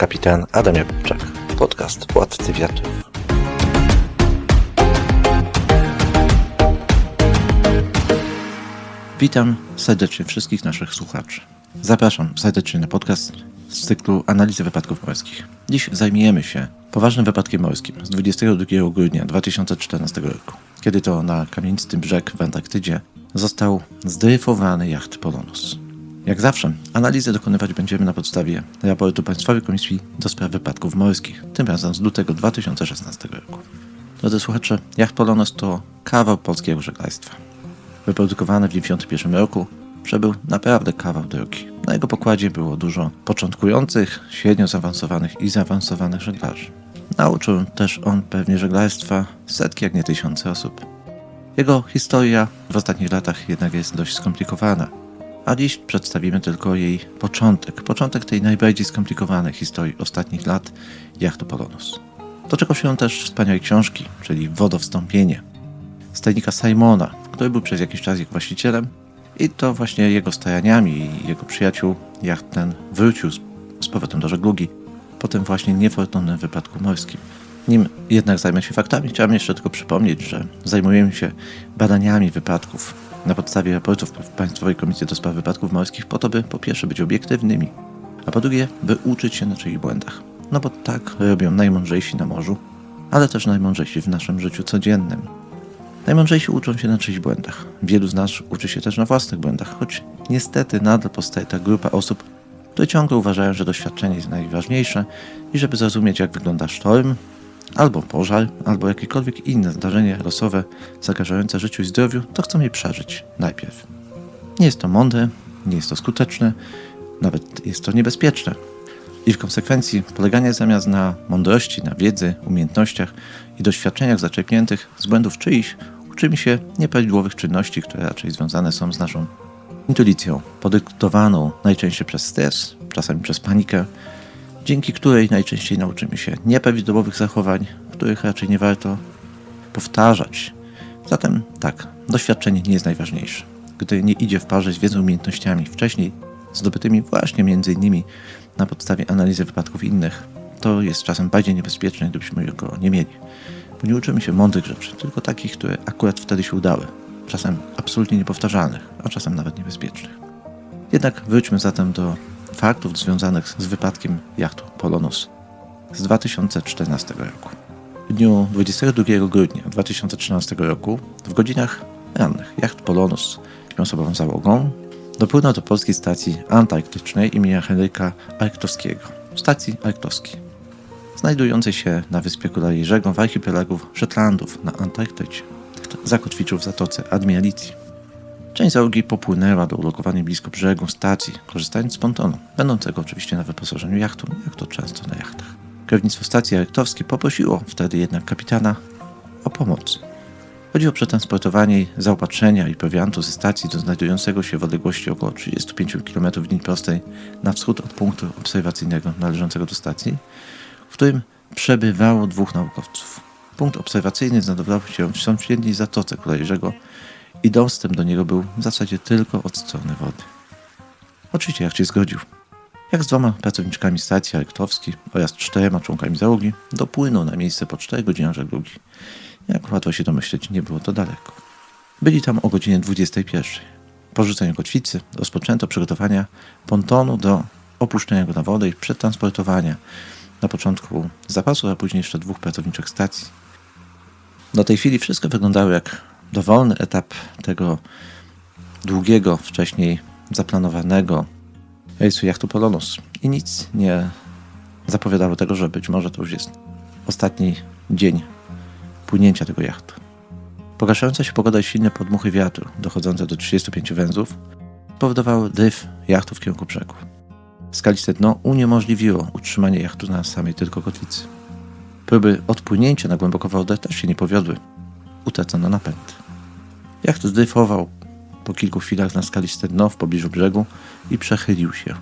kapitan Adam Jakubczak. Podcast Władcy Wiatrów. Witam serdecznie wszystkich naszych słuchaczy. Zapraszam serdecznie na podcast z cyklu Analizy Wypadków Morskich. Dziś zajmiemy się poważnym wypadkiem morskim z 22 grudnia 2014 roku, kiedy to na kamienisty brzeg w Antarktydzie został zdryfowany jacht Polonus. Jak zawsze, analizę dokonywać będziemy na podstawie raportu Państwowej Komisji do Spraw Wypadków Morskich, tym razem z lutego 2016 roku. Drodzy słuchacze, jacht Polonus to kawał polskiego żeglarstwa wyprodukowany w 1991 roku, przebył naprawdę kawał drogi. Na jego pokładzie było dużo początkujących, średnio zaawansowanych i zaawansowanych żeglarzy. Nauczył też on pewnie żeglarstwa setki, jak nie tysiące osób. Jego historia w ostatnich latach jednak jest dość skomplikowana, a dziś przedstawimy tylko jej początek, początek tej najbardziej skomplikowanej historii ostatnich lat jachtu Polonus. Doczekał się też wspaniałej książki, czyli Wodowstąpienie, stajnika Simona, który był przez jakiś czas ich właścicielem i to właśnie jego staraniami i jego przyjaciół jacht ten wrócił z, z powrotem do żeglugi po tym właśnie niefortunnym wypadku morskim. Nim jednak zajmę się faktami, chciałem jeszcze tylko przypomnieć, że zajmujemy się badaniami wypadków na podstawie raportów Państwowej Komisji do Spraw Wypadków Morskich po to, by po pierwsze być obiektywnymi, a po drugie, by uczyć się na czyich błędach. No bo tak robią najmądrzejsi na morzu, ale też najmądrzejsi w naszym życiu codziennym. Najmądrzejsi uczą się na czyichś błędach. Wielu z nas uczy się też na własnych błędach, choć niestety nadal powstaje ta grupa osób, które ciągle uważają, że doświadczenie jest najważniejsze i żeby zrozumieć, jak wygląda sztorm, albo pożar, albo jakiekolwiek inne zdarzenie losowe zagrażające życiu i zdrowiu, to chcą je przeżyć najpierw. Nie jest to mądre, nie jest to skuteczne, nawet jest to niebezpieczne. I w konsekwencji poleganie zamiast na mądrości, na wiedzy, umiejętnościach i doświadczeniach zaczerpniętych z błędów czyichś, uczymy się nieprawidłowych czynności, które raczej związane są z naszą intuicją, podyktowaną najczęściej przez stres, czasami przez panikę, dzięki której najczęściej nauczymy się nieprawidłowych zachowań, których raczej nie warto powtarzać. Zatem tak, doświadczenie nie jest najważniejsze, gdy nie idzie w parze z wiedzą umiejętnościami wcześniej zdobytymi właśnie innymi na podstawie analizy wypadków innych, to jest czasem bardziej niebezpieczne, gdybyśmy go nie mieli. Bo nie uczymy się mądrych rzeczy, tylko takich, które akurat wtedy się udały. Czasem absolutnie niepowtarzalnych, a czasem nawet niebezpiecznych. Jednak wróćmy zatem do faktów związanych z wypadkiem jachtu Polonus z 2014 roku. W dniu 22 grudnia 2013 roku w godzinach rannych jacht Polonus osobową załogą dopłynął do polskiej stacji antarktycznej imienia Henryka Arktowskiego, stacji Arktowskiej, znajdującej się na wyspie Kulajerzego w archipelagu Szetlandów na Antarktydzie. Zakotwiczył w zatoce Admiralicji. Część załogi popłynęła do ulokowanej blisko brzegu stacji, korzystając z pontonu, będącego oczywiście na wyposażeniu jachtu, jak to często na jachtach. Kierownictwo stacji arktowskiej poprosiło wtedy jednak kapitana o pomoc. Chodzi o przetransportowanie zaopatrzenia i prowiantu ze stacji do znajdującego się w odległości około 35 km w linii prostej na wschód od punktu obserwacyjnego należącego do stacji, w którym przebywało dwóch naukowców. Punkt obserwacyjny znajdował się w sąsiedniej zatoce Kolejżego i dostęp do niego był w zasadzie tylko od strony wody. Oczywiście jak się zgodził. Jak z dwoma pracowniczkami stacji arktowskiej oraz czterema członkami załogi dopłynął na miejsce po 4 godzinach żeglugi. Jak łatwo się domyśleć, nie było to daleko. Byli tam o godzinie 21. Po rzuceniu kotwicy rozpoczęto przygotowania pontonu do opuszczenia go na wodę i przetransportowania na początku zapasu, a później jeszcze dwóch pracowniczych stacji. Do tej chwili wszystko wyglądało jak dowolny etap tego długiego, wcześniej zaplanowanego rejsu jachtu Polonus. I nic nie zapowiadało tego, że być może to już jest ostatni dzień płynięcia tego jachtu. Pogarszająca się pogoda i silne podmuchy wiatru, dochodzące do 35 węzłów, powodowały dryf jachtu w kierunku brzegu. Skaliste dno uniemożliwiło utrzymanie jachtu na samej tylko kotwicy. Próby odpłynięcia na głęboką wodę też się nie powiodły. Utracono napęd. Jacht zdryfował po kilku chwilach na skaliste dno w pobliżu brzegu i przechylił się.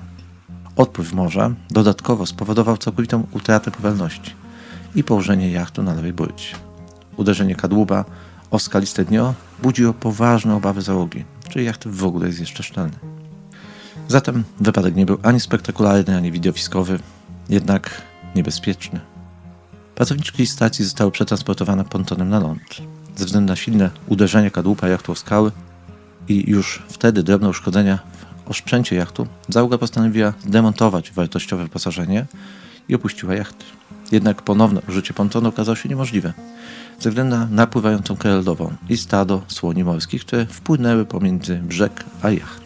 Odpływ morza dodatkowo spowodował całkowitą utratę pływalności i położenie jachtu na lewej burcie. Uderzenie kadłuba o skaliste dno budziło poważne obawy załogi, czy jacht w ogóle jest jeszcze szczelny. Zatem wypadek nie był ani spektakularny, ani widowiskowy. jednak niebezpieczny. Pracowniczki stacji zostały przetransportowane pontonem na ląd. Ze względu na silne uderzenie kadłuba jachtu o skały i już wtedy drobne uszkodzenia w osprzęcie jachtu, załoga postanowiła zdemontować wartościowe wyposażenie i opuściła jacht. Jednak ponowne użycie pontonu okazało się niemożliwe ze względu na napływającą kerę lodową i stado słoni morskich, które wpłynęły pomiędzy brzeg a jacht.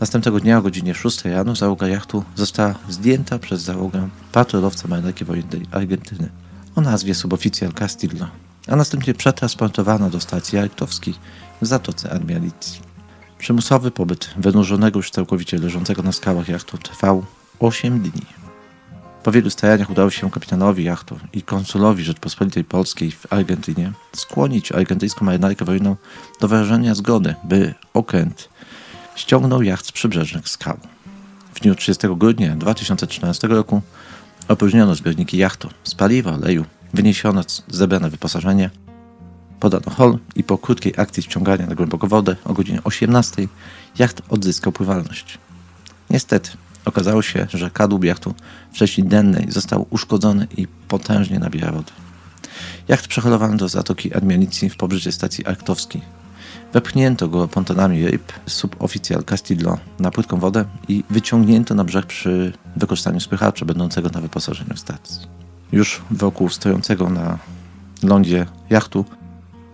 Następnego dnia o godzinie 6 rano załoga jachtu została zdjęta przez załogę patrolowca marynarki wojennej Argentyny o nazwie suboficjal Castillo, a następnie przetransportowana do stacji jarktowskiej w Zatoce Admiralicji. Przymusowy pobyt wynurzonego już całkowicie leżącego na skałach jachtu trwał 8 dni. Po wielu staraniach udało się kapitanowi jachtu i konsulowi Rzeczpospolitej Polskiej w Argentynie skłonić argentyńską marynarkę wojenną do wyrażenia zgody, by okręt ściągnął jacht z przybrzeżnych skał. W dniu 30 grudnia 2014 roku opróżniono zbiorniki jachtu z paliwa, oleju, wyniesiono zebrane wyposażenie, podano hol i po krótkiej akcji ściągania na głęboką wodę o godzinie 18 jacht odzyskał pływalność. Niestety, okazało się, że kadłub jachtu w części dennej został uszkodzony i potężnie nabiera wody. Jacht przeholowano do zatoki Admiralicji w pobliżu stacji arktowskiej. Wepchnięto go pontonami ryb suboficjal Castillo na płytką wodę i wyciągnięto na brzeg przy wykorzystaniu spychacza będącego na wyposażeniu stacji. Już wokół stojącego na lądzie jachtu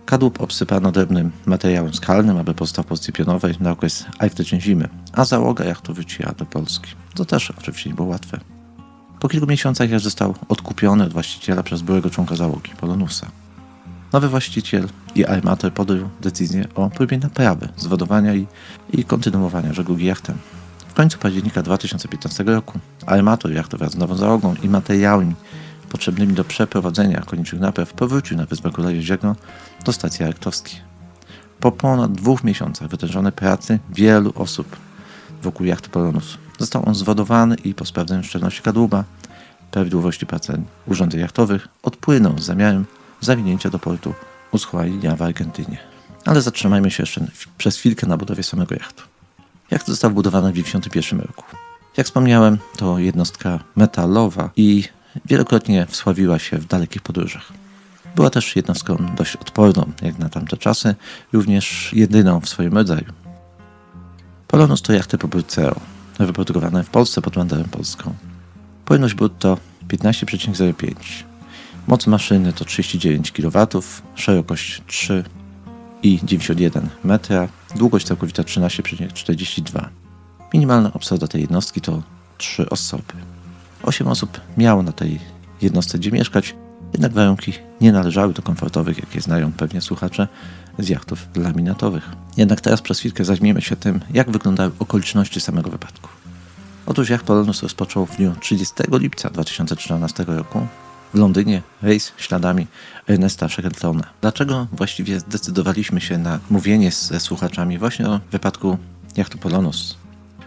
kadłub obsypano drobnym materiałem skalnym, aby pozostał w pozycji pionowej na okres arktycznej zimy, a załoga jachtu wróciła do Polski. To też oczywiście nie było łatwe. Po kilku miesiącach jacht został odkupiony od właściciela przez byłego członka załogi, Polonusa. Nowy właściciel i armator podjął decyzję o próbie naprawy, zwodowania i, i kontynuowania żeglugi jachtem. W końcu października 2015 roku armator jachtu wraz z nową załogą i materiałami potrzebnymi do przeprowadzenia koniecznych napraw powrócił na Wyspę Króla do stacji arktowskiej. Po ponad dwóch miesiącach wytężonej pracy wielu osób wokół jachtu Polonus został on zwodowany i po sprawdzeniu szczelności kadłuba, prawidłowości pracy urządzeń jachtowych odpłynął z zamiarem zawinięcia do portu Ushuaia w Argentynie. Ale zatrzymajmy się jeszcze przez chwilkę na budowie samego jachtu. Jacht został budowany w 1991 roku. Jak wspomniałem, to jednostka metalowa i wielokrotnie wsławiła się w dalekich podróżach. Była też jednostką dość odporną, jak na tamte czasy, również jedyną w swoim rodzaju. Polonus to jachty Populceo, wyprodukowane w Polsce pod banderą polską. Pojemność brutto 15,05. Moc maszyny to 39 kW, szerokość 3,91 metra, długość całkowita 13,42. Minimalna obsada tej jednostki to 3 osoby. 8 osób miało na tej jednostce gdzie mieszkać, jednak warunki nie należały do komfortowych, jakie znają pewnie słuchacze z jachtów laminatowych. Jednak teraz przez chwilkę zajmiemy się tym, jak wyglądały okoliczności samego wypadku. Otóż jacht Polonus rozpoczął w dniu 30 lipca 2014 roku w Londynie rejs śladami Ernesta Shackletona. Dlaczego właściwie zdecydowaliśmy się na mówienie ze słuchaczami właśnie o wypadku jachtu Polonus?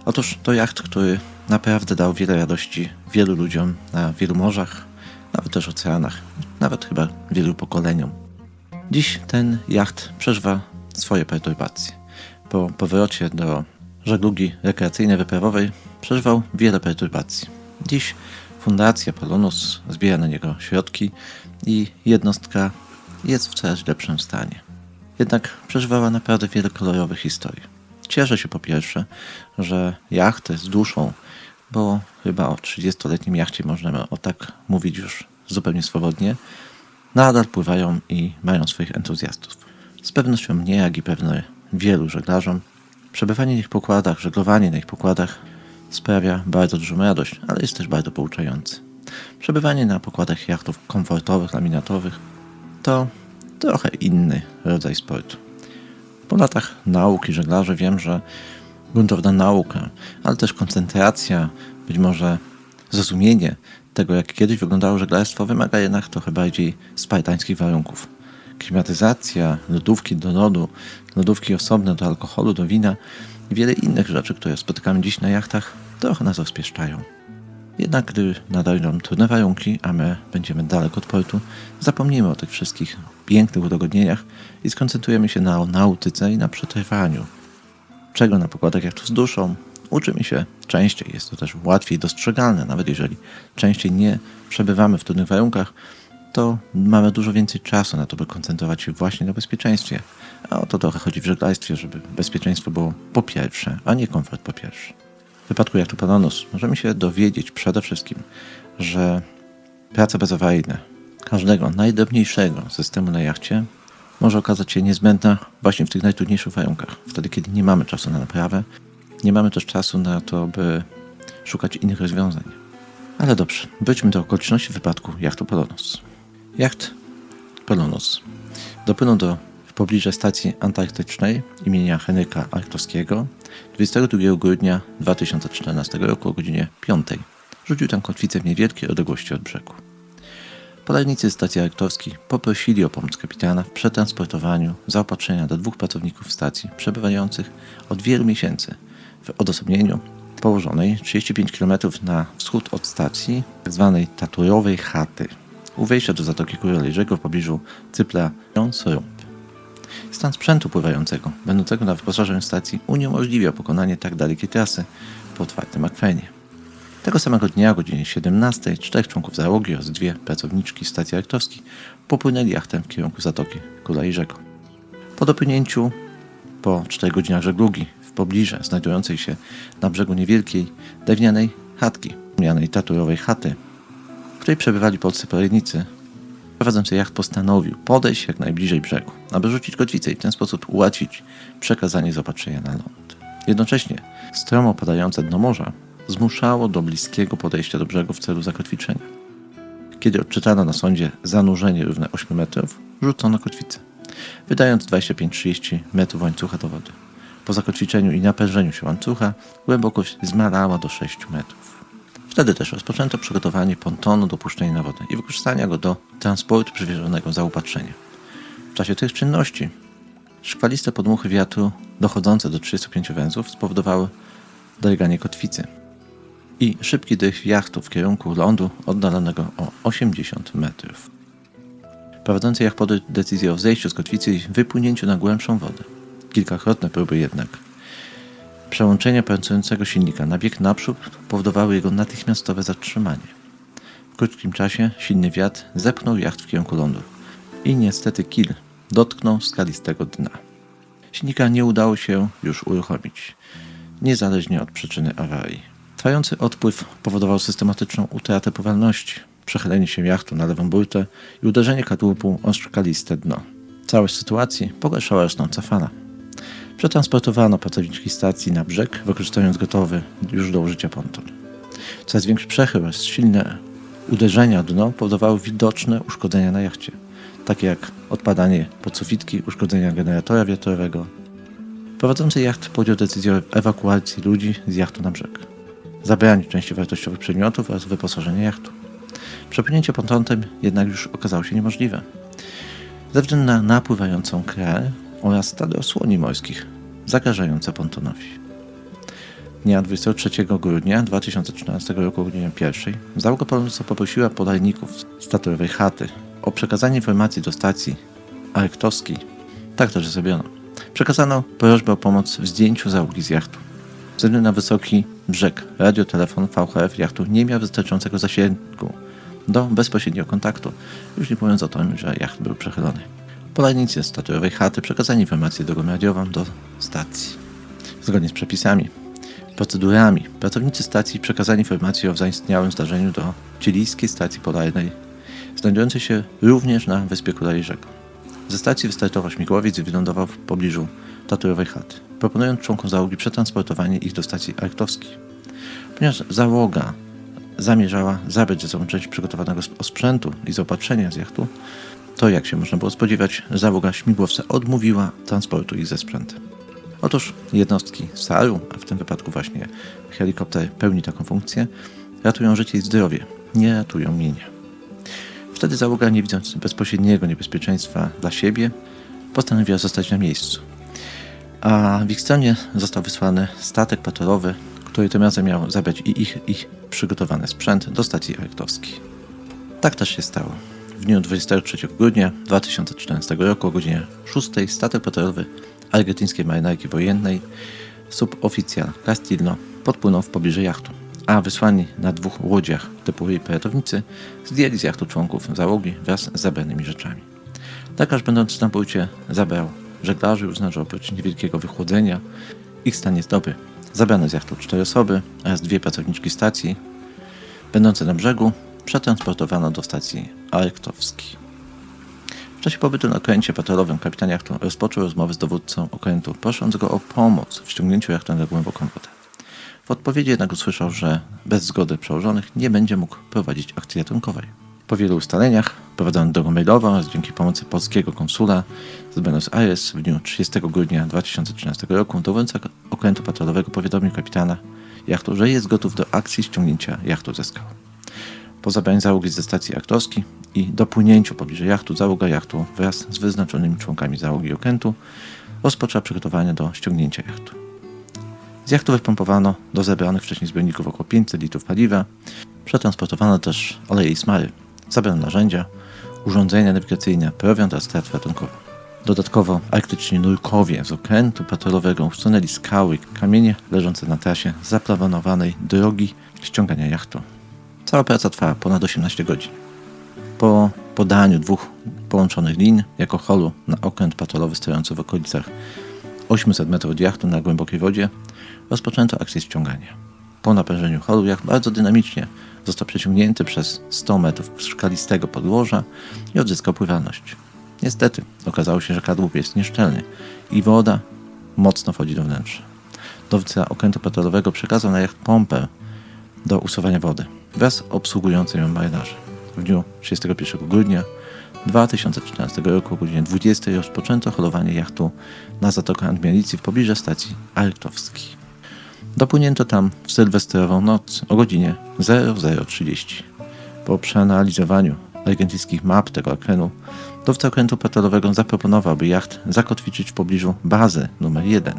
Otóż to jacht, który naprawdę dał wiele radości wielu ludziom na wielu morzach, nawet też oceanach, nawet chyba wielu pokoleniom. Dziś ten jacht przeżywa swoje perturbacje. Po powrocie do żeglugi rekreacyjnej wyprawowej przeżywał wiele perturbacji. Dziś Fundacja Polonus zbiera na niego środki i jednostka jest w coraz lepszym stanie. Jednak przeżywała naprawdę wiele kolorowych historii. Cieszę się po pierwsze, że jachty z duszą, bo chyba o 30-letnim jachcie możemy o tak mówić już zupełnie swobodnie, nadal pływają i mają swoich entuzjastów. Z pewnością mnie, jak i pewnie wielu żeglarzom, przebywanie na ich pokładach, żeglowanie na ich pokładach sprawia bardzo dużą radość, ale jest też bardzo pouczający. Przebywanie na pokładach jachtów komfortowych, laminatowych to trochę inny rodzaj sportu. Po latach nauki żeglarzy wiem, że gruntowna nauka, ale też koncentracja, być może zrozumienie tego, jak kiedyś wyglądało żeglarstwo, wymaga jednak trochę bardziej spartańskich warunków. Klimatyzacja, lodówki do lodu, lodówki osobne do alkoholu, do wina i wiele innych rzeczy, które spotykamy dziś na jachtach, trochę nas rozpieszczają. Jednak gdy nadejdą trudne warunki, a my będziemy daleko od portu, zapomnimy o tych wszystkich pięknych udogodnieniach i skoncentrujemy się na nautyce i na przetrwaniu. Czego na pokładach jachtów z duszą Uczymy się częściej, jest to też łatwiej dostrzegalne, nawet jeżeli częściej nie przebywamy w trudnych warunkach, to mamy dużo więcej czasu na to, by koncentrować się właśnie na bezpieczeństwie. A o to trochę chodzi w żeglarstwie, żeby bezpieczeństwo było po pierwsze, a nie komfort po pierwsze. W wypadku jachtu Panonos możemy się dowiedzieć przede wszystkim, że praca bezawaryjna każdego najdrobniejszego systemu na jachcie może okazać się niezbędna właśnie w tych najtrudniejszych warunkach. Wtedy, kiedy nie mamy czasu na naprawę, nie mamy też czasu na to, by szukać innych rozwiązań. Ale dobrze, wróćmy do okoliczności wypadku jachtu Polonos. Jacht Polonos dopłynął do w pobliże stacji antarktycznej imienia Henryka Arktowskiego 22 grudnia 2014 roku o godzinie 5. Rzucił tam kotwicę w niewielkiej odległości od brzegu. Polarnicy stacji arktowskiej poprosili o pomoc kapitana w przetransportowaniu zaopatrzenia do dwóch pracowników stacji przebywających od wielu miesięcy w odosobnieniu położonej 35 km na wschód od stacji tzw. taturowej chaty u wejścia do Zatoki Kurolejrzego w pobliżu Cypla Jąsrąb. Stan sprzętu pływającego, będącego na wyposażeniu stacji, uniemożliwia pokonanie tak dalekiej trasy po otwartym akwenie. Tego samego dnia o godzinie 17 czterech członków załogi oraz dwie pracowniczki stacji arktowskiej popłynęli jachtem w kierunku Zatoki Kurolejrzego. Po dopłynięciu po 4 godzinach żeglugi w pobliżu znajdującej się na brzegu niewielkiej drewnianej chatki, mianej taturowej chaty, w której przebywali polscy pojednicy, prowadzący jacht postanowił podejść jak najbliżej brzegu, aby rzucić kotwicę i w ten sposób ułatwić przekazanie zaopatrzenia na ląd. Jednocześnie stromo padające dno morza zmuszało do bliskiego podejścia do brzegu w celu zakotwiczenia. Kiedy odczytano na sądzie zanurzenie równe 8 metrów, rzucono kotwicę, wydając 25-30 metrów łańcucha do wody. Po zakotwiczeniu i napężeniu się łańcucha głębokość zmalała do 6 metrów. Wtedy też rozpoczęto przygotowanie pontonu do puszczenia na wodę i wykorzystania go do transportu przywieżonego zaopatrzenia. W czasie tych czynności szkwaliste podmuchy wiatru dochodzące do 35 węzłów spowodowały doleganie kotwicy i szybki dych jachtu w kierunku lądu oddalonego o 80 metrów. Prowadzący jacht podjął decyzję o zejściu z kotwicy i wypłynięciu na głębszą wodę. Kilkakrotne próby jednak przełączenia pracującego silnika na bieg naprzód powodowały jego natychmiastowe zatrzymanie. W krótkim czasie silny wiatr zepchnął jacht w kierunku lądu i niestety kil dotknął skalistego dna. Silnika nie udało się już uruchomić, niezależnie od przyczyny awarii. Trwający odpływ powodował systematyczną utratę pływalności, przechylenie się jachtu na lewą burtę i uderzenie kadłubu o skaliste dno. Całość sytuacji pogarszała rosnąca fala. Przetransportowano pracowniczki stacji na brzeg, wykorzystując gotowy już do użycia ponton. Coraz większy przechył oraz silne uderzenia dno powodowały widoczne uszkodzenia na jachcie, takie jak odpadanie podsufitki, uszkodzenia generatora wiatrowego. Prowadzący jacht podjął decyzję o ewakuacji ludzi z jachtu na brzeg, zabraniu części wartościowych przedmiotów oraz wyposażenia jachtu. Przepłynięcie pontonem jednak już okazało się niemożliwe ze względu na napływającą kreę oraz stado osłoni morskich zagrażające pontonowi. Dnia 23 grudnia 2014 roku o godzinie 1 załoga Polonusa poprosiła podajników z taturowej chaty o przekazanie informacji do stacji arktowskiej. Tak też zrobiono. Przekazano prośbę o pomoc w zdjęciu załogi z jachtu. Ze względu na wysoki brzeg, radiotelefon VHF jachtu nie miał wystarczającego zasięgu do bezpośredniego kontaktu, już nie mówiąc o tym, że jacht był przechylony. Polarnicy z taturowej chaty przekazali informację drogą radiową do stacji. Zgodnie z przepisami, procedurami, pracownicy stacji przekazali informację o zaistniałym zdarzeniu do chilijskiej stacji polarnej, znajdującej się również na wyspie Kurajrzego. Ze stacji wystartował śmigłowiec i wylądował w pobliżu taturowej chaty, proponując członkom załogi przetransportowanie ich do stacji arktowskiej. Ponieważ załoga zamierzała zabrać ze sobą część przygotowanego sp- sprzętu i zaopatrzenia z jachtu, to jak się można było spodziewać, załoga śmigłowca odmówiła transportu ich ze sprzętem. Otóż jednostki SAR-u, a w tym wypadku właśnie helikopter pełni taką funkcję, ratują życie i zdrowie, nie ratują mienia. Wtedy załoga, nie widząc bezpośredniego niebezpieczeństwa dla siebie, postanowiła zostać na miejscu. A w ich stronie został wysłany statek patrolowy, który tym razem miał zabrać i ich, ich przygotowany sprzęt do stacji arktowskiej. Tak też się stało. W dniu 23 grudnia 2014 roku o godzinie 6 statek patrolowy argentyńskiej marynarki wojennej suboficjal Castillo podpłynął w pobliże jachtu, a wysłani na dwóch łodziach typowej peletownicy zdjęli z jachtu członków załogi wraz z zabranymi rzeczami. Lekarz będący na płycie zabrał żeglarzy i uznał, że oprócz niewielkiego wychłodzenia ich stan jest dobry. Zabrano z jachtu cztery osoby oraz dwie pracowniczki stacji będące na brzegu przetransportowano do stacji Arektowski. W czasie pobytu na okręcie patrolowym kapitan jachtu rozpoczął rozmowę z dowódcą okrętu, prosząc go o pomoc w ściągnięciu jachtu na głęboką wodę. W odpowiedzi jednak usłyszał, że bez zgody przełożonych nie będzie mógł prowadzić akcji ratunkowej. Po wielu ustaleniach prowadzonych drogą mailową oraz dzięki pomocy polskiego konsula z Buenos Aires w dniu 30 grudnia 2013 roku dowódca okrętu patrolowego powiadomił kapitana jachtu, że jest gotów do akcji ściągnięcia jachtu ze skał. Po zabraniu załogi ze stacji aktorskiej i dopłynięciu pobliżej jachtu, załoga jachtu wraz z wyznaczonymi członkami załogi okrętu rozpoczęła przygotowania do ściągnięcia jachtu. Z jachtu wypompowano do zebranych wcześniej zbiorników około 500 litrów paliwa. Przetransportowano też oleje i smary, zabrano narzędzia, urządzenia nawigacyjne, prowiant oraz strat ratunkowy. Dodatkowo arktyczni nurkowie z okrętu patrolowego usunęli skały i kamienie leżące na trasie zaplanowanej drogi ściągania jachtu. Cała praca trwała ponad 18 godzin. Po podaniu dwóch połączonych lin jako holu na okręt patrolowy stojący w okolicach 800 metrów od jachtu na głębokiej wodzie rozpoczęto akcję ściągania. Po napężeniu holu jacht bardzo dynamicznie został przeciągnięty przez 100 metrów szkalistego podłoża i odzyskał pływalność. Niestety okazało się, że kadłub jest nieszczelny i woda mocno wchodzi do wnętrza. Dowódca okrętu patrolowego przekazał na jacht pompę do usuwania wody wraz z obsługującym ją marynarzy. W dniu 31 grudnia 2014 roku o godzinie 20 rozpoczęto holowanie jachtu na Zatokę Admialicji w pobliżu stacji Arktowskiej. Dopłynięto tam w sylwestrową noc o godzinie 00.30. Po przeanalizowaniu argentyńskich map tego okrętu, dowódca okrętu patrolowego zaproponował, by jacht zakotwiczyć w pobliżu bazy numer 1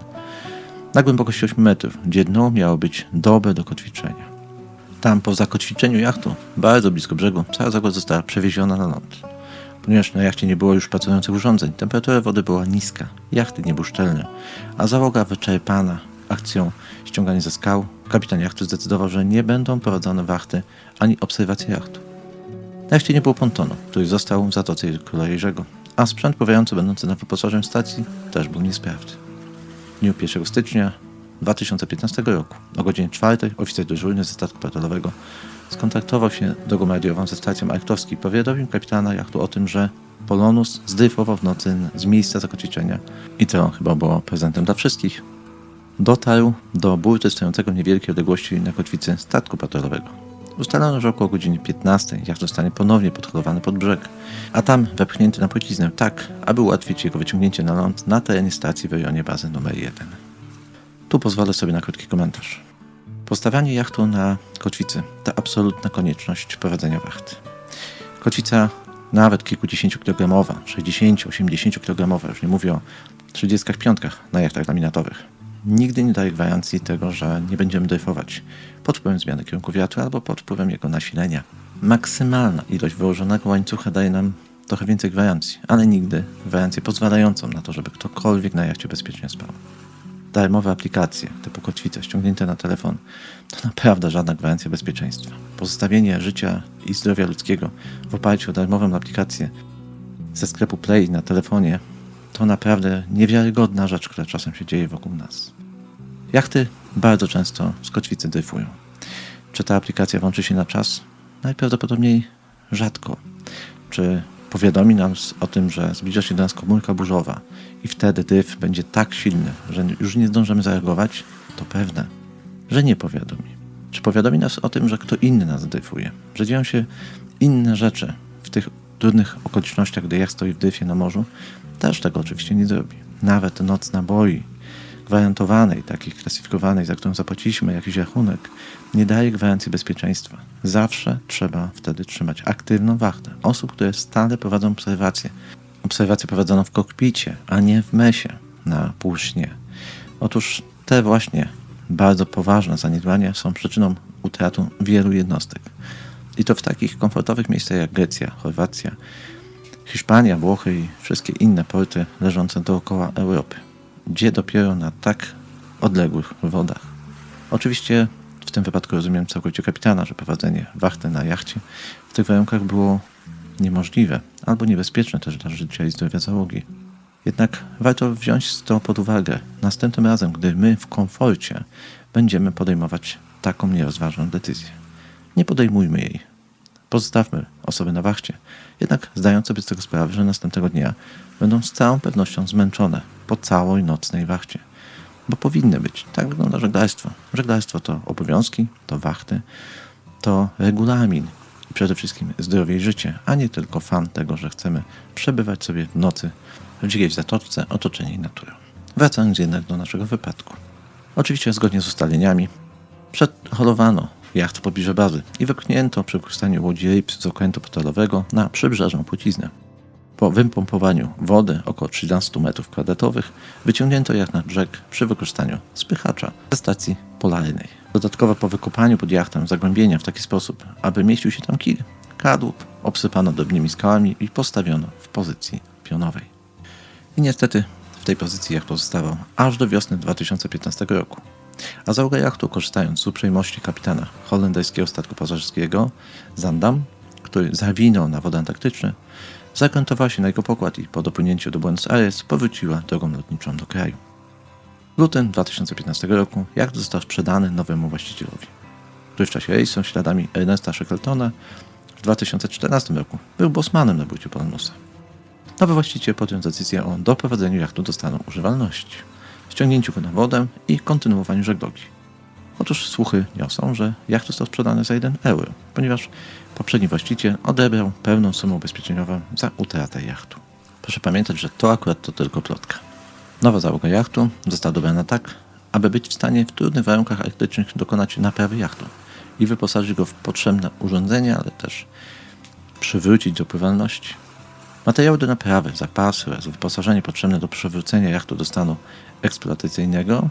na głębokości 8 metrów, gdzie dno miało być dobre do kotwiczenia. Tam po zakotwiczeniu jachtu, bardzo blisko brzegu, cała załoga została przewieziona na ląd. Ponieważ na jachcie nie było już pracujących urządzeń, temperatura wody była niska, jachty nie był szczelny, a załoga wyczerpana akcją ściągania ze skał, kapitan jachtu zdecydował, że nie będą prowadzone wachty ani obserwacje jachtu. Na jachcie nie było pontonu, który został w Zatoce Króla a sprzęt pływający będący na wyposażeniu stacji też był niesprawny. W dniu 1 stycznia 2015 roku o godzinie 4 oficer dyżurny ze statku patrolowego skontaktował się drogą radiową ze stacją Arktowskiej powiadomił kapitana jachtu o tym, że Polonus zdryfował w nocy z miejsca zakotwiczenia i to chyba było prezentem dla wszystkich. Dotarł do burty stojącego w niewielkiej odległości na kotwicy statku patrolowego. Ustalono, że około godziny 15 jacht zostanie ponownie podholowany pod brzeg, a tam wepchnięty na płciznę tak, aby ułatwić jego wyciągnięcie na ląd na terenie stacji w rejonie bazy numer 1. Tu pozwolę sobie na krótki komentarz. Postawianie jachtu na kotwicy to absolutna konieczność prowadzenia wachty. Kotwica nawet kilkudziesięciokilogramowa, 60-80 kilogramowa, już nie mówię o 35 na jachtach laminatowych, nigdy nie daje gwarancji tego, że nie będziemy dryfować pod wpływem zmiany kierunku wiatru albo pod wpływem jego nasilenia. Maksymalna ilość wyłożonego łańcucha daje nam trochę więcej gwarancji, ale nigdy gwarancję pozwalającą na to, żeby ktokolwiek na jachcie bezpiecznie spał darmowe aplikacje typu kotwica ściągnięte na telefon to naprawdę żadna gwarancja bezpieczeństwa. Pozostawienie życia i zdrowia ludzkiego w oparciu o darmową aplikację ze sklepu Play na telefonie to naprawdę niewiarygodna rzecz, która czasem się dzieje wokół nas. Jachty bardzo często z kotwicy dryfują. Czy ta aplikacja włączy się na czas? Najprawdopodobniej rzadko. Czy powiadomi nas o tym, że zbliża się do nas komórka burzowa i wtedy dryf będzie tak silny, że już nie zdążymy zareagować, to pewne, że nie powiadomi. Czy powiadomi nas o tym, że kto inny nas dryfuje, że dzieją się inne rzeczy w tych trudnych okolicznościach, gdy jak stoi w dryfie na morzu, też tego oczywiście nie zrobi. Nawet noc naboi, gwarantowanej, takiej klasyfikowanej, za którą zapłaciliśmy jakiś rachunek, nie daje gwarancji bezpieczeństwa. Zawsze trzeba wtedy trzymać aktywną wachtę osób, które stale prowadzą obserwacje. Obserwacje prowadzono w kokpicie, a nie w mesie na półśnie. Otóż te właśnie bardzo poważne zaniedbania są przyczyną utraty wielu jednostek. I to w takich komfortowych miejscach jak Grecja, Chorwacja, Hiszpania, Włochy i wszystkie inne porty leżące dookoła Europy, gdzie dopiero na tak odległych wodach Oczywiście w tym wypadku rozumiem całkowicie kapitana, że prowadzenie wachty na jachcie w tych warunkach było niemożliwe albo niebezpieczne też dla życia i zdrowia załogi. Jednak warto wziąć to pod uwagę następnym razem, gdy my w komforcie będziemy podejmować taką nierozważną decyzję. Nie podejmujmy jej. Pozostawmy osoby na wachcie, jednak zdając sobie z tego sprawę, że następnego dnia będą z całą pewnością zmęczone po całej nocnej wachcie. Bo powinny być. Tak wygląda żeglarstwo. Żeglarstwo to obowiązki, to wachty, to regulamin i przede wszystkim zdrowie i życie, a nie tylko fan tego, że chcemy przebywać sobie w nocy w dzikiej zatoczce otoczeni naturą. Wracając jednak do naszego wypadku. Oczywiście zgodnie z ustaleniami Przedholowano jacht w pobliżu bazy i wypchnięto przy korzystaniu łodzi ryb z okrętu patrolowego na przybrzeżną płciznę. Po wypompowaniu wody około 13 metrów kwadratowych wyciągnięto jacht na brzeg przy wykorzystaniu spychacza ze stacji polarnej. Dodatkowo po wykopaniu pod jachtem zagłębienia w taki sposób, aby mieścił się tam kil, kadłub obsypano drobnymi skałami i postawiono w pozycji pionowej. I niestety w tej pozycji jacht pozostawał aż do wiosny 2015 roku. A załoga jachtu, korzystając z uprzejmości kapitana holenderskiego statku pasażerskiego Zandam, który zawinął na wody antarktyczne, zakrętowała się na jego pokład i po dopłynięciu do Buenos Aires powróciła drogą lotniczą do kraju. W lutym 2015 roku jacht został sprzedany nowemu właścicielowi, który w czasie rejsu śladami Ernesta Shackletona w 2014 roku był bosmanem na bójcie Polanusa. Nowy właściciel podjął decyzję o doprowadzeniu jachtu do stanu używalności, ściągnięciu go na wodę i kontynuowaniu żeglogi. Otóż słuchy niosą, że jacht został sprzedany za 1 euro, ponieważ poprzedni właściciel odebrał pełną sumę ubezpieczeniową za utratę jachtu. Proszę pamiętać, że to akurat to tylko plotka. Nowa załoga jachtu została dobrana tak, aby być w stanie w trudnych warunkach arktycznych dokonać naprawy jachtu i wyposażyć go w potrzebne urządzenia, ale też przywrócić do pływalności. Materiały do naprawy, zapasy oraz wyposażenie potrzebne do przywrócenia jachtu do stanu eksploatacyjnego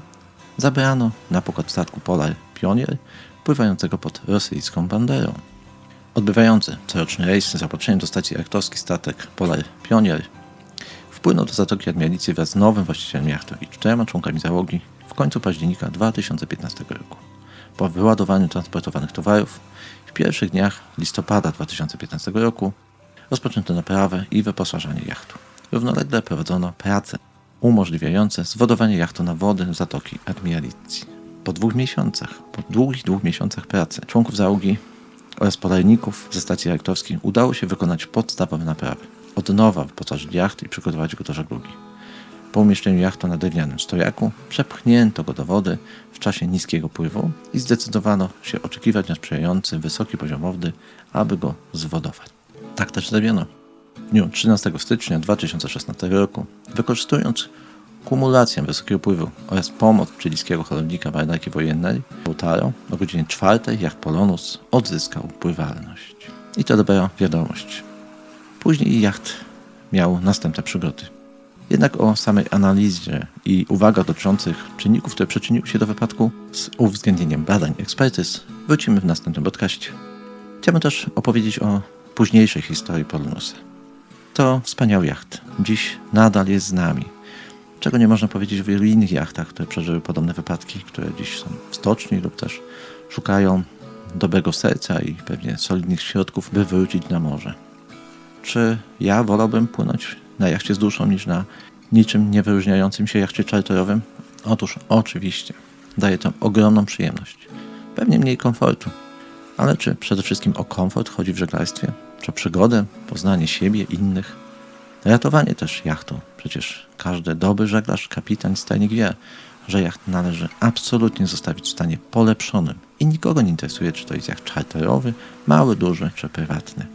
zabrano na pokład statku Polar Pionier pływającego pod rosyjską banderą. Odbywający coroczny rejs z zaopatrzeniem do stacji rektorski statek Polar Pionier wpłynął do Zatoki Admiralicji wraz z nowym właścicielem jachtu i czterema członkami załogi w końcu października 2015 roku. Po wyładowaniu transportowanych towarów w pierwszych dniach listopada 2015 roku rozpoczęto naprawę i wyposażenie jachtu. Równolegle prowadzono prace umożliwiające zwodowanie jachtu na wody Zatoki Admiralicji. Po dwóch miesiącach, po długich dwóch miesiącach pracy członków załogi oraz polarników ze stacji rektorskiej udało się wykonać podstawowe naprawy. Od nowa wyposażyć jacht i przygotować go do żeglugi. Po umieszczeniu jachtu na drewnianym stojaku przepchnięto go do wody w czasie niskiego pływu i zdecydowano się oczekiwać na sprzyjający wysoki poziom wody, aby go zwodować. Tak też zrobiono. Dniu 13 stycznia 2016 roku, wykorzystując kumulację wysokiego pływu oraz pomoc chilijskiego holownika marynarki wojennej Lautaro o godzinie 4 jacht Polonus odzyskał pływalność. I to dobra wiadomość. Później jacht miał następne przygody. Jednak o samej analizie i uwagach dotyczących czynników, które przyczyniły się do wypadku z uwzględnieniem badań ekspertyz wrócimy w następnym podcaście. Chciałbym też opowiedzieć o późniejszej historii Polonusa. To wspaniały jacht. Dziś nadal jest z nami. Czego nie można powiedzieć o wielu innych jachtach, które przeżyły podobne wypadki, które dziś są w stoczni lub też szukają dobrego serca i pewnie solidnych środków, by wrócić na morze. Czy ja wolałbym płynąć na jachcie z duszą niż na niczym niewyróżniającym się jachcie czarterowym? Otóż oczywiście. Daje to ogromną przyjemność. Pewnie mniej komfortu. Ale czy przede wszystkim o komfort chodzi w żeglarstwie? Czy przygodę, poznanie siebie, innych? Ratowanie też jachtu. Przecież każdy dobry żeglarz, kapitan, stajnik wie, że jacht należy absolutnie zostawić w stanie polepszonym i nikogo nie interesuje, czy to jest jacht czarterowy, mały, duży czy prywatny.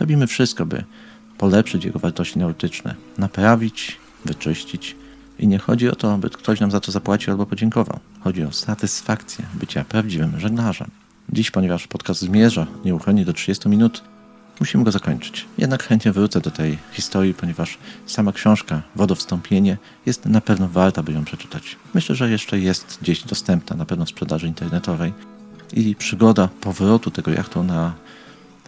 Robimy wszystko, by polepszyć jego wartości neurotyczne, naprawić, wyczyścić. I nie chodzi o to, by ktoś nam za to zapłacił albo podziękował. Chodzi o satysfakcję bycia prawdziwym żeglarzem. Dziś, ponieważ podcast zmierza nieuchronnie do 30 minut, musimy go zakończyć. Jednak chętnie wrócę do tej historii, ponieważ sama książka Wodowstąpienie jest na pewno warta, by ją przeczytać. Myślę, że jeszcze jest gdzieś dostępna, na pewno w sprzedaży internetowej. I przygoda powrotu tego jachtu na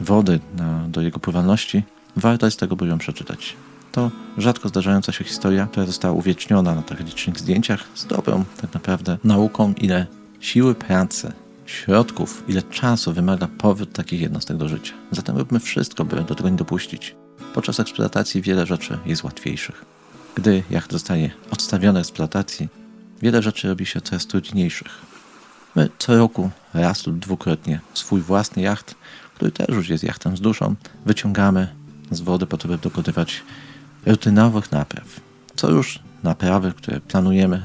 wody, na, do jego pływalności, warta jest tego, by ją przeczytać. To rzadko zdarzająca się historia, która została uwieczniona na tak licznych zdjęciach z dobrą tak naprawdę nauką, ile siły pracy, środków, ile czasu wymaga powrót takich jednostek do życia. Zatem róbmy wszystko, by do tego nie dopuścić. Podczas eksploatacji wiele rzeczy jest łatwiejszych. Gdy jacht zostaje odstawiony eksploatacji, wiele rzeczy robi się coraz trudniejszych. My co roku raz lub dwukrotnie swój własny jacht, który też już jest jachtem z duszą, wyciągamy z wody po to, by dokonywać rutynowych napraw. Co już naprawy, które planujemy,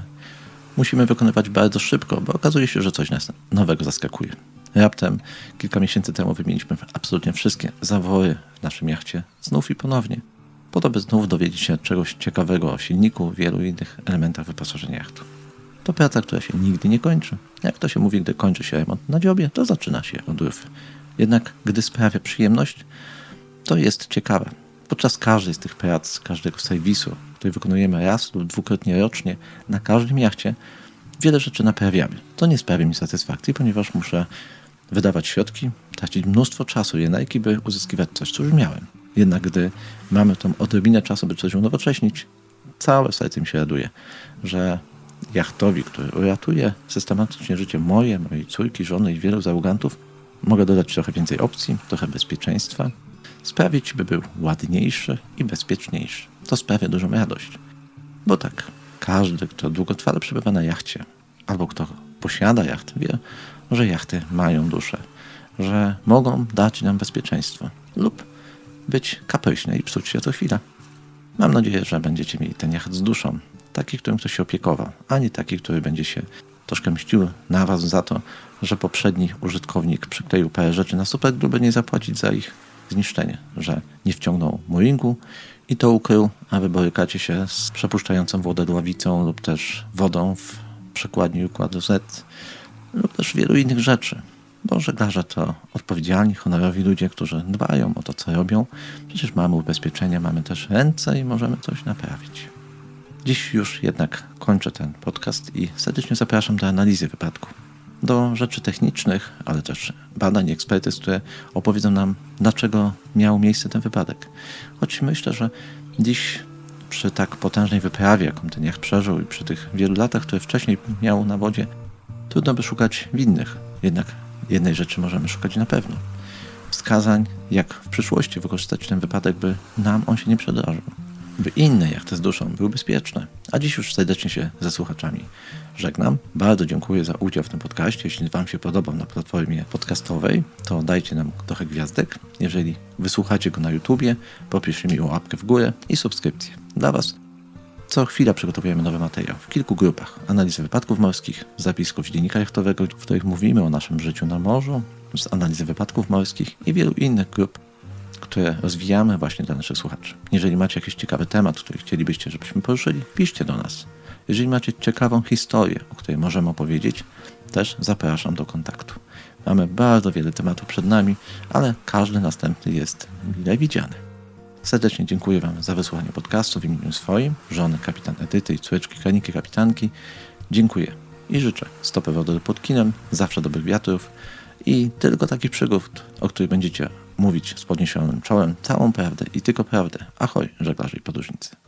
musimy wykonywać bardzo szybko, bo okazuje się, że coś nas nowego zaskakuje. Raptem kilka miesięcy temu wymieniliśmy absolutnie wszystkie zawory w naszym jachcie znów i ponownie, po to, by znów dowiedzieć się czegoś ciekawego o silniku, wielu innych elementach wyposażenia jachtu. To praca, która się nigdy nie kończy. Jak to się mówi, gdy kończy się remont na dziobie, to zaczyna się odryw. Jednak gdy sprawia przyjemność, to jest ciekawe. Podczas każdej z tych prac, każdego serwisu, który wykonujemy raz lub dwukrotnie rocznie na każdym jachcie, wiele rzeczy naprawiamy. To nie sprawia mi satysfakcji, ponieważ muszę wydawać środki, tracić mnóstwo czasu jednak, by uzyskiwać coś, co już miałem. Jednak gdy mamy tą odrobinę czasu, by coś unowocześnić, całe serce mi się raduje, że jachtowi, który uratuje systematycznie życie moje, mojej córki, żony i wielu załogantów, mogę dodać trochę więcej opcji, trochę bezpieczeństwa, sprawić, by był ładniejszy i bezpieczniejszy. To sprawia dużą radość. Bo tak, każdy, kto długotrwale przebywa na jachcie, albo kto posiada jacht, wie, że jachty mają duszę, że mogą dać nam bezpieczeństwo lub być kapryśne i psuć się co chwilę. Mam nadzieję, że będziecie mieli ten jacht z duszą, taki, którym ktoś się opiekował, a nie taki, który będzie się troszkę mścił na was za to, że poprzedni użytkownik przykleił parę rzeczy na super, by nie zapłacić za ich zniszczenie, że nie wciągnął mooringu i to ukrył, a wy borykacie się z przepuszczającą wodę dławicą lub też wodą w przekładni układu Z lub też wielu innych rzeczy. Bo żeglarze to odpowiedzialni, honorowi ludzie, którzy dbają o to, co robią. Przecież mamy ubezpieczenia, mamy też ręce i możemy coś naprawić. Dziś już jednak kończę ten podcast i serdecznie zapraszam do analizy wypadku. Do rzeczy technicznych, ale też badań ekspertyz, które opowiedzą nam, dlaczego miał miejsce ten wypadek. Choć myślę, że dziś przy tak potężnej wyprawie, jaką ten jacht przeżył i przy tych wielu latach, które wcześniej miał na wodzie, trudno by szukać winnych. Jednak jednej rzeczy możemy szukać na pewno. Wskazań, jak w przyszłości wykorzystać ten wypadek, by nam on się nie przydarzył by inne jachty z duszą były bezpieczne. A dziś już serdecznie się ze słuchaczami żegnam. Bardzo dziękuję za udział w tym podcaście. Jeśli Wam się podobał na platformie podcastowej, to dajcie nam trochę gwiazdek. Jeżeli wysłuchacie go na YouTubie, popiszcie mi łapkę w górę i subskrypcję. Dla Was co chwila przygotowujemy nowy materiał w kilku grupach. Analizy wypadków morskich, zapisków z dziennika jachtowego, w których mówimy o naszym życiu na morzu, z analizy wypadków morskich i wielu innych grup które rozwijamy właśnie dla naszych słuchaczy. Jeżeli macie jakiś ciekawy temat, który chcielibyście, żebyśmy poruszyli, piszcie do nas. Jeżeli macie ciekawą historię, o której możemy opowiedzieć, też zapraszam do kontaktu. Mamy bardzo wiele tematów przed nami, ale każdy następny jest mile widziany. Serdecznie dziękuję Wam za wysłuchanie podcastu w imieniu swoim, żony kapitan Edyty i córeczki Kaniki kapitanki. Dziękuję i życzę stopy wody pod kinem, zawsze dobrych wiatrów i tylko takich przygód, o których będziecie mówić z podniesionym czołem całą prawdę i tylko prawdę. Ahoj, żeglarze i podróżnicy.